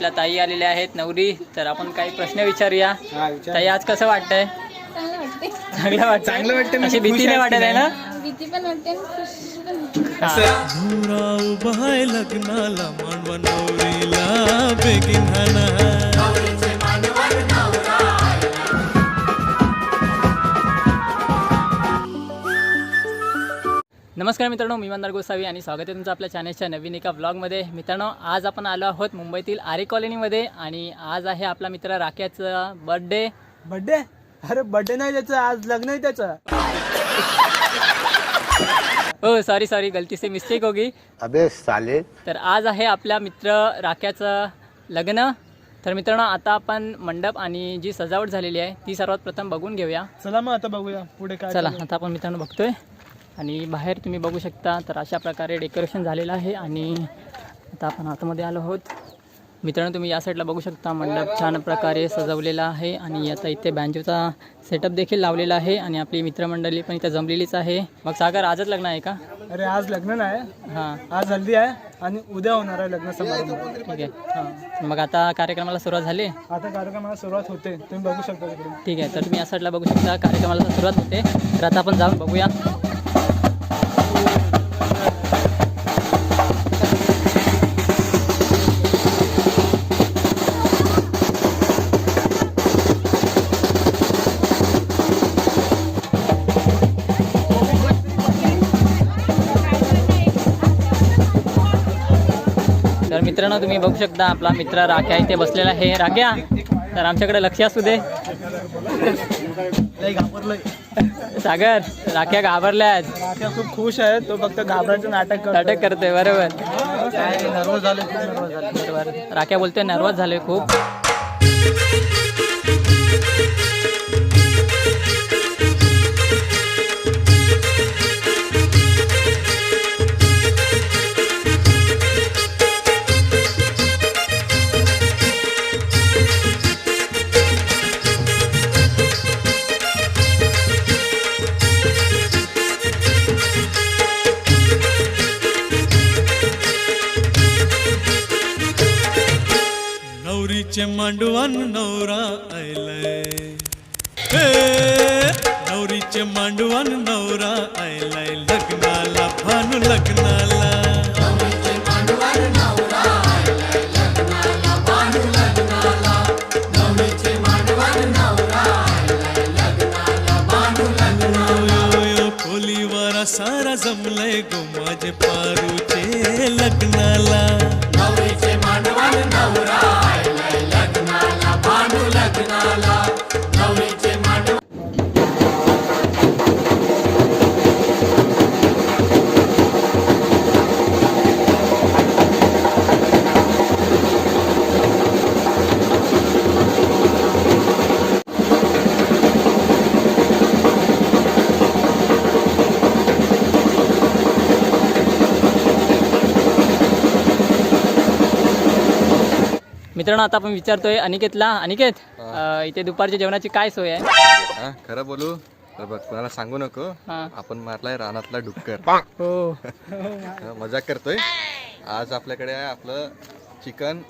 आपल्या ताई आलेल्या आहेत नवरी. तर आपण काही प्रश्न विचारूया. हा विचार. ताई आज कसं वाटतंय? चांगलं वाटते चांगलं वाटतं चांगलं वाटतं अशी म्हणजे भीती खुश नाही वाटत आहे ना? भीती पण वाटते आणि खुश पण वाटते. असं. नवरा उभा आहे लग्नाला मांडवा नवरीला बेगीन हाना नमस्कार मित्रांनो मी मंदार गोसावी आणि स्वागत आहे तुमचं आपल्या चॅनलच्या नवीन एका ब्लॉगमध्ये मित्रांनो आज आपण आलो आहोत मुंबईतील आरे कॉलनीमध्ये आणि आज आहे आपला मित्र राख्याचा बर्थडे बर्थडे अरे बर्थडे नाही त्याचं आज लग्न आहे त्याचं. हो सॉरी सॉरी गलती से मिस्टेक होगी. अबे साले. तर आज आहे आपल्या मित्र राख्याचं लग्न. तर मित्रांनो आता आपण मंडप आणि जी सजावट झालेली आहे ती सर्वात प्रथम बघून घेऊया. चला मग आता बघूया पुढे काय चला चालू आता आपण मित्रांनो बघतोय. आणि बाहेर तुम्ही बघू शकता तर अशा प्रकारे डेकोरेशन झालेलं आहे आणि आता आपण आतमध्ये आलो आहोत. मित्रांनो तुम्ही या साईडला बघू शकता मंडप छान प्रकारे सजवलेला आहे आणि आता इथे बँजोचा सेटअप देखील लावलेला आहे आणि आपली मित्रमंडळी पण इथे जमलेलीच आहे. मग सागर आजच लग्न आहे का? अरे आज लग्न नाही. हां. आज हल्दी आहे आणि उद्या होणार आहे लग्न समारंभ. ठीक आहे. मग आता कार्यक्रमाला सुरुवात झाली? आता कार्यक्रमाला सुरुवात होते. तुम्ही बघू शकता तिकडे ठीक आहे. तर तुम्ही या साईडला बघू शकता कार्यक्रमाला सुरुवात होते. तर आता आपण जाऊन बघूया. मित्रांनो तुम्ही बघू शकता आपला मित्र राख्या इथे बसलेला आहे. राख्या तर आमच्याकडे लक्ष असू दे. घाबरलोय सागर राख्या घाबरल्यात. राख्या खूप खुश आहे तो फक्त घाबरायचं नाटक. नाटक करतोय बरोबर. नर्वस झाले झाले. राख्या बोलतोय नर्वस झालोय खूप. नवरीचे मांडवान नवरा आयलाय. हे नवरीचे मांडवान नवरा आयलाय. लग्नाला भानू लग्नाला. खोलीवर सारा जमलंय गो माझे पारूचे लग्नाला. la la. मित्रांनो आता आपण विचारतोय अनिकेतला. अनिकेत अं, इथे दुपारच्या जेवणाची काय सोय आहे? हा खरं बोलू तर बघ कोणाला सांगू नको. हा. आपण मारलाय रानातला डुक्कर. हो. हा, मजाक करतोय. आज आपल्याकडे आहे आपलं चिकन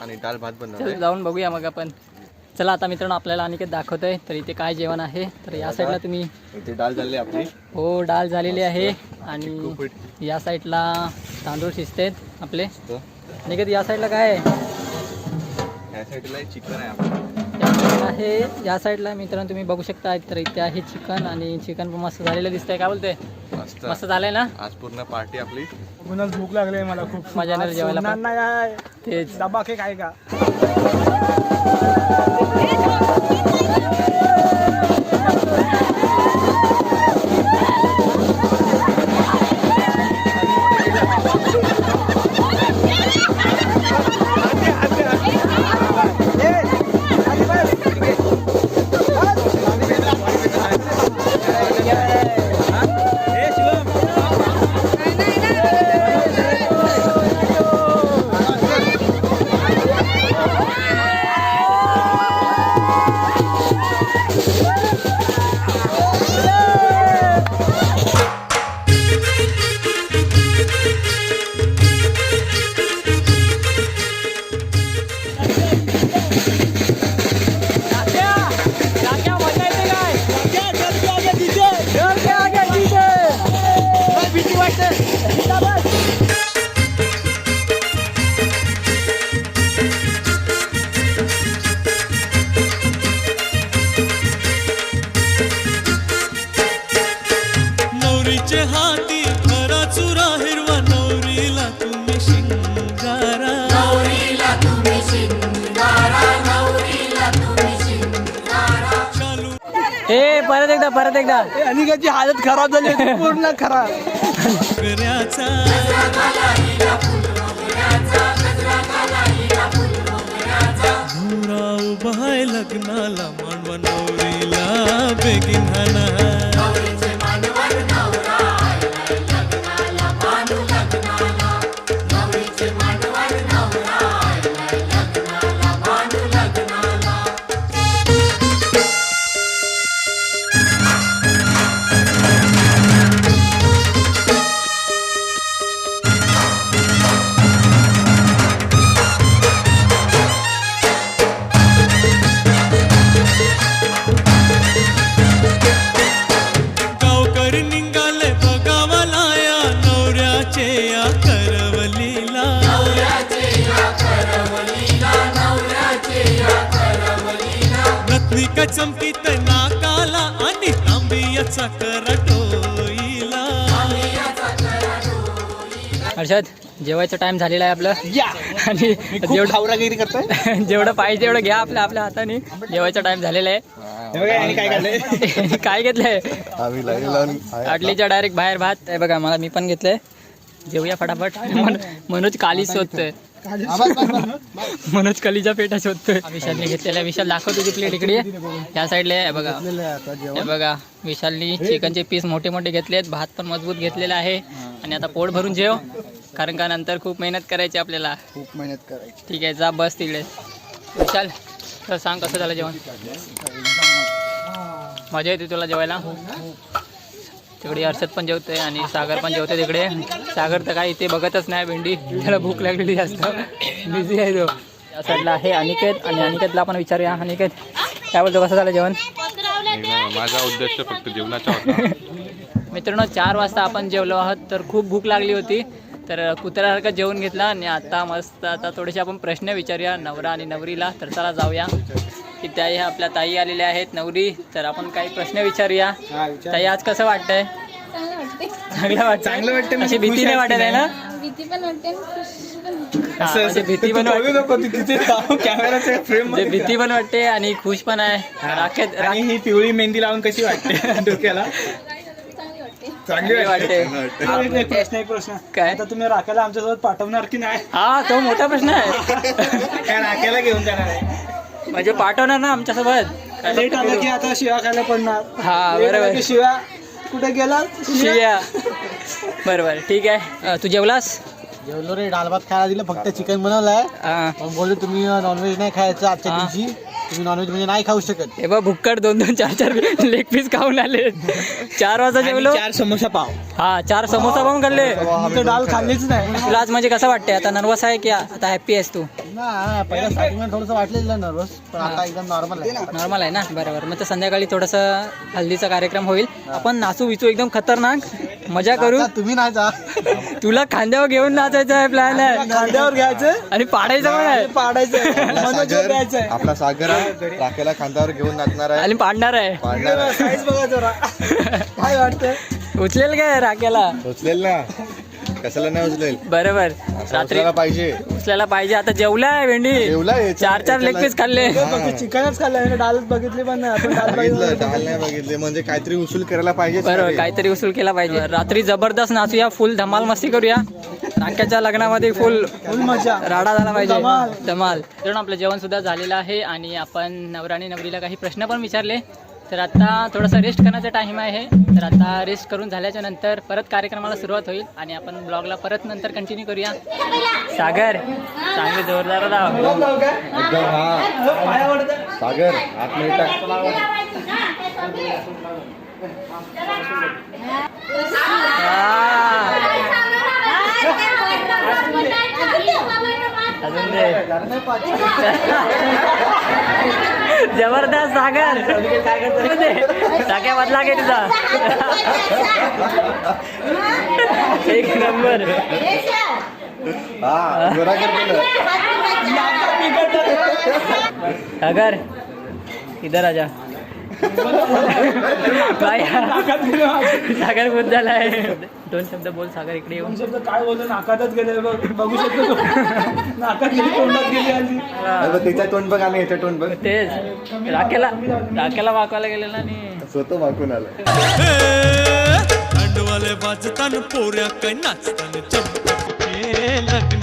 आणि डाळ भात चल बनवलंय जाऊन बघूया मग आपण. चला आता मित्रांनो आपल्याला अनिकेत दाखवतोय. तर इथे काय जेवण आहे? तर या साईडला तुम्ही इथे डाळ झाली आपली. हो डाळ झालेली आहे. आणि खूप या साईडला तांदूळ शिजतेत आपले. तो अनिकेत या साईडला काय आहे? या साईडला चिकन आहे आपलं. या साईडला आहे या साईडला मित्रांनो तुम्ही बघू शकता तर इथे आहे चिकन आणि चिकन पण मस्त झालेलं दिसतंय. काय बोलतोय? मस्त. मस्त झालंय ना? आज पूर्ण पार्टी आपली. पुन्हाच भूक लागली मला खूप. मजा जेवायला. नाही आहे. तेच. डबा केक आहे का? नवरीचे हाती खरा चुरा हिरवा नवरीला तुम्ही शिंगारा. चालू. ए परत एकदा परत एकदा. अनिकाची हालत खराब झाली होती पूर्ण खराब. उभा लग्नाला मांडवा नवरीला बेगीन हाना चमकीत नाकाला आणि तांबियाचा करटोईला हर्षद जेवायचा टाइम झालेला आहे आपलं. या! आणि जेवढं खावरागिरी करतोय. जेवढं पाहिजे तेवढं घ्या आपल्या आपल्या हाताने. जेवायचा टाइम झालेला आहे. हे काय घेतलंय? आटलीच्या डायरेक्ट बाहेर भात. आहे बघा मला मी पण घेतलंय. जेवूया फटाफट. मन- मनोज काली शोधतोय. मनोज कलीचा पेटा शोधतोय. विशालने घेतलेला विशाल दाखव तुझी प्लेट इकडे. या साईडला आहे बघा. हे बघा विशालनी चिकनचे पीस मोठे मोठे घेतलेत भात पण मजबूत घेतलेला आहे. आणि आता पोट भरून जेव कारण का नंतर खूप मेहनत करायची आपल्याला. खूप मेहनत करायची. ठीक आहे जा बस तिकडे. विशाल तर सांग कसं झालं जेवण? मजा येते तुला जेवायला? तिकडे हर्षद पण जेवतोय आणि सागर पण जेवतोय तिकडे. सागर तर काय इथे बघतच नाही भेंडी. त्याला भूक लागलेली जास्त. बिझी आहे तो. या साईडला आहे अनिकेत आणि अनिकेतला आपण विचारूया. अनिकेत काय बोलतो? कसं झालं जेवण? माझा उद्देश फक्त जेवणाचा मित्रांनो चार वाजता आपण जेवलो आहोत तर खूप भूक लागली होती. तर कुत्र्यासारखं जेवण घेतलं आणि आता मस्त आता थोडेसे आपण प्रश्न विचारूया नवरा आणि नवरीला. तर चला जाऊया. की त्याही आपल्या ताई आलेल्या आहेत नवरी. तर आपण काही प्रश्न विचारूया. हा, विचार. ताई आज कसं वाटतंय? चांगलं वाटते चांगलं वाटतं चांगलं वाटतं म्हणजे अशी भीती नाही वाटत आहे ना? भीती पण वाटते आणि खुश पण वाटते. हा, असं म्हणजे भीती पण वाटते. बघू नको तू तिथे कॅमेराच्या फ्रेम म्हणजे भीती पण वाटते आणि खुश पण आहे. राखेत आणि ही पिवळी मेहंदी लावून कशी वाटते डोक्याला? चांगली वाटते. चांगली वाटते. हा, एक- एक प्रश्न एक प्रश्न. काय? आता तुम्ही राखायला आमच्यासोबत पाठवणार की नाही? हा तो मोठा प्रश्न आहे. काय राखायला घेऊन जाणार आहे? म्हणजे पाठवणार ना आमच्यासोबत लेट आलं की आता शिवा खायला पडणार. हा, Late आलं बरोबर. की शिवा कुठे गेला? शिया बरोबर ठीक आहे. अ, तू जेवलास? जेवलो रे डाळ भात खायला दिलं फक्त चिकन बनवलंय. हा. पण बोलले तुम्ही नॉनव्हेज नाही खायचं आजच्या हा. दिवशी. तुम्ही नॉनव्हेज म्हणजे नाही खाऊ शकत. हे बघ भुक्कड दोन दोन चार चार लेग पीस खाऊन आले. चार वाजता जेवलो. चार समोसा पाव. हा चार समोसा पण खाल्ले. तर डाळ खाल्लीच नाही. तुला आज म्हणजे कसं वाटतंय? आता नर्वस आहे की आता हॅप्पी आहेस तू? ना पहिल्या स्टार्टिंगमध्ये थोडंसं वाटलेलं नर्वस पण आता एकदम नॉर्मल आहे. नॉर्मल आहे ना? बरोबर. मग तर संध्याकाळी थोडंसं हल्दीचा कार्यक्रम होईल. आपण नाचू विचू एकदम खतरनाक. मजा करू? तुम्ही नाही जा. तुला खांद्यावर घेऊन नाचायचं आहे प्लॅन आहे. खांद्यावर घ्यायचं. आणि पाडायचं पण आहे. पाडायचं. आपला मनोज सागर. राखेला खांद्यावर घेऊन नाचणार आहे. आणि पाडणार आहे. पाडणार आहे. साईज बघा जरा. काय वाटतंय? उचलेल काय राख्याला उचलेल ना. कशाला नाही उचलेल? बरोबर. रात्री उचलायला पाहिजे. उचलायला पाहिजे. आता जेवलाय भेंडी. जेवलाय चार चार लेग पीस खाल्ले. चिकनच खाल्लं डाळच बघितली पण नाही. आपण डाळ बघितलं बघितलं. डाल नाही बघितले. म्हणजे काहीतरी उसूल करायला पाहिजे बरोबर काहीतरी उसूल केला पाहिजे. रात्री जबरदस्त नाचूया फुल धमाल मस्ती करूया. राख्याच्या लग्नामध्ये फुल फुल मजा. राडा झाला पाहिजे. धमाल. तर आपलं जेवण सुद्धा झालेलं आहे आणि आपण नवरा आणि नवरीला काही प्रश्न पण विचारले. तर आता थोडासा रेस्ट करण्याचा टाइम आहे. तर आता रेस्ट करून झाल्याच्यानंतर परत कार्यक्रमाला सुरुवात होईल आणि आपण ब्लॉगला परत नंतर कंटिन्यू करूया. सागर चांगले जोरदार हा सागर. अजून जबरदस्त सागर. टाक्या बदला घे तुझा. एक नंबर. सागर इधर आजा काय सागर खुश झालाय दोन शब्द बोल सागर इकडे येऊन शब्द काय बोलतो नाकातच गेले बघ बघू शकतो तो. नाकात गेली तोंडात गेली आणि तिचा तोंड बघ आणि ह्याच्या तोंड बघ तेच राखेला राखेला वाकवायला गेलेला आणि स्वतः वाकून आलं अंडवाले वाजतान पोऱ्या काय नाचतान चंपके लग्न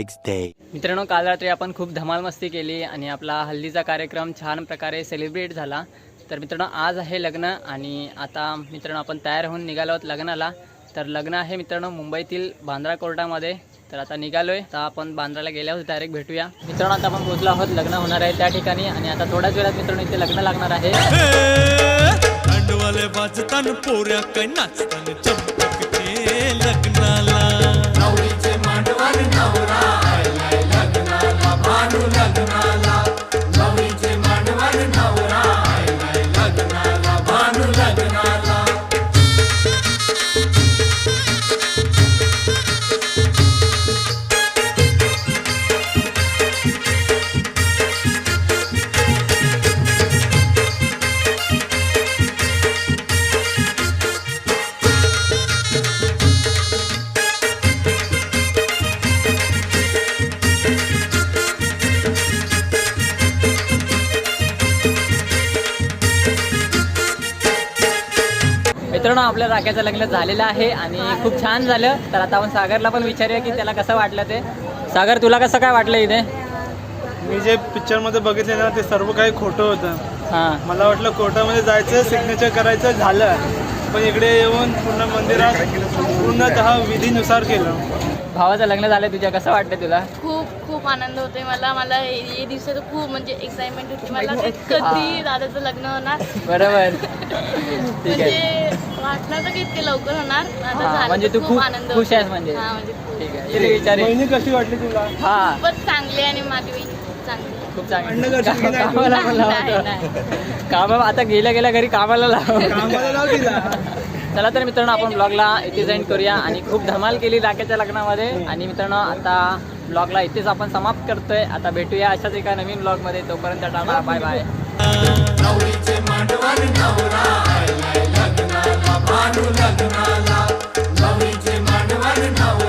next day. मित्रांनो काल रात्री आपण खूप धमाल मस्ती केली आणि आपला हल्दीचा कार्यक्रम छान प्रकारे सेलिब्रेट झाला. तर मित्रांनो आज आहे लग्न आणि आता मित्रांनो आपण तयार होऊन निघालो आहोत लग्नाला. तर लग्न आहे मित्रांनो मुंबईतील बांद्रा कोर्टामध्ये. तर आता निघालोय. तर आपण बांद्राला गेल्यावर डायरेक्ट भेटूया. मित्रांनो आता आपण पोहोचलो आहोत लग्न होणार आहे त्या ठिकाणी. आणि आता थोड्याच वेळात मित्रांनो इथे लग्न लागणार आहे. लग्नाला. आपल्या राख्याचं लग्न झालेलं आहे आणि खूप छान झालं. तर आता आपण सागरला पण विचारूया की त्याला कसं वाटलं ते. सागर तुला कसं काय वाटलं इथे? मी जे पिक्चरमध्ये बघितले ना ते सर्व काही खोटं होतं. हां. मला वाटलं कोर्टामध्ये जायचं सिग्नेचर करायचं झालं. पण इकडे येऊन पूर्ण मंदिरात पूर्णतः विधीनुसार केलं. भावाचं लग्न झालं तुझ्या कसं वाटतं तुला? खूप खूप आनंद होतोय मला. मला हे दिवसाचं खूप म्हणजे एक्साइटमेंट होती. मला कधी दादाचं लग्न होणार. बरोबर. ठीक आहे. म्हणजे वाटलं तर की इतके लवकर होणार. आता हा, झालं म्हणजे तर तू खूप खूप आनंद खुश. आहेस म्हणजे. हा म्हणजे खूप. ठीक आहे. बहिणी कशी वाटली तुला? हा. खूपच चांगली आणि बहीण खूप चांगली? कामाला पण नाही, लावतो नाही. कामा आता गेल्या गेल्या घरी कामाला लाव. कामाला लाव तिला. चला तर मित्रांनो आपण ब्लॉगला इथे जॉईन करूया. आणि खूप धमाल केली राख्याच्या लग्नामध्ये. आणि मित्रांनो आता ब्लॉगला इथेच आपण समाप्त करतोय. आता भेटूया अशाच एका नवीन ब्लॉगमध्ये तोपर्यंत टाटा बाय बाय नवरीचे मांडवर नवरा भानू लग्नाला नवीचे मांडवर नाव